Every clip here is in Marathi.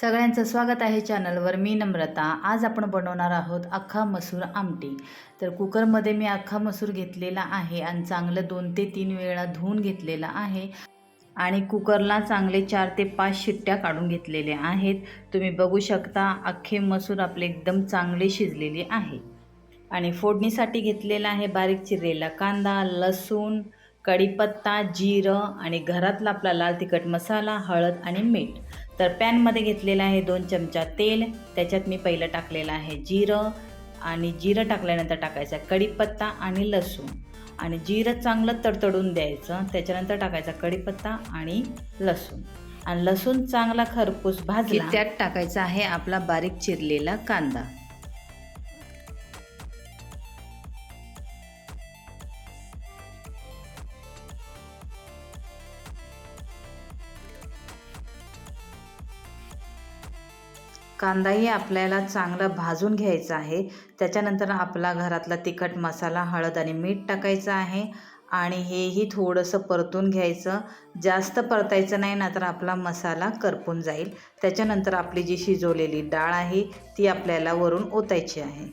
सगळ्यांचं स्वागत आहे चॅनलवर. मी नम्रता. आज आपण बनवणार आहोत अख्खा मसूर आमटी. तर कुकरमध्ये मी अख्खा मसूर घेतलेला आहे आणि चांगलं दोन ते तीन वेळा धुवून घेतलेला आहे. आणि कुकरला चांगले चार ते पाच शिट्ट्या काढून घेतलेल्या आहेत. तुम्ही बघू शकता अख्खे मसूर आपले एकदम चांगले शिजलेले आहे. आणि फोडणीसाठी घेतलेला आहे बारीक चिरलेला कांदा लसूण कढीपत्ता जिरं आणि घरातला आपला लाल तिखट मसाला हळद आणि मीठ. तर पॅनमध्ये घेतलेलं आहे दोन चमचा तेल. त्याच्यात मी पहिलं टाकलेलं आहे जिरं आणि जिरं टाकल्यानंतर टाकायचं कढीपत्ता आणि लसूण. आणि जिरं चांगलं तडतडून द्यायचं. त्याच्यानंतर टाकायचा कढीपत्ता आणि लसूण. आणि लसूण चांगला खरपूस भाजला त्यात टाकायचा आहे आपला बारीक चिरलेला कांदा. कांदाही आपल्याला चांगला भाजून घ्यायचा आहे. त्याच्यानंतर आपला घरातला तिखट मसाला हळद आणि मीठ टाकायचं आहे आणि हेही थोडंसं परतून घ्यायचं. जास्त परतायचं नाही ना तर आपला मसाला करपून जाईल. त्याच्यानंतर आपली जी शिजवलेली डाळ आहे ती आपल्याला वरून ओतायची आहे.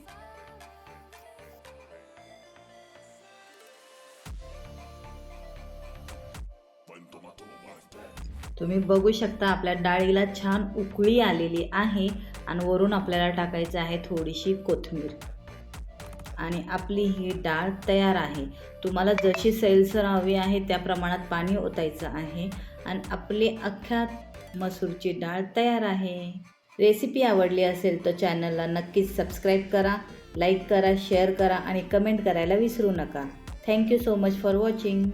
तुम्ही बघू शकता आपल्या डाळीला छान उकळी आलेली आहे आणि वरून आपल्याला टाकायचं आहे थोडीशी कोथिंबीर. आणि आपली ही डाळ तयार आहे. तुम्हाला जशी सैलसर हवी आहे त्या प्रमाणात पाणी ओतायचं आहे. आणि आपली अख्ख्या मसूरची डाळ तयार आहे. रेसिपी आवडली असेल तर चॅनलला नक्कीच सबस्क्राईब करा लाईक करा शेअर करा आणि कमेंट करायला विसरू नका. Thank you so much for watching.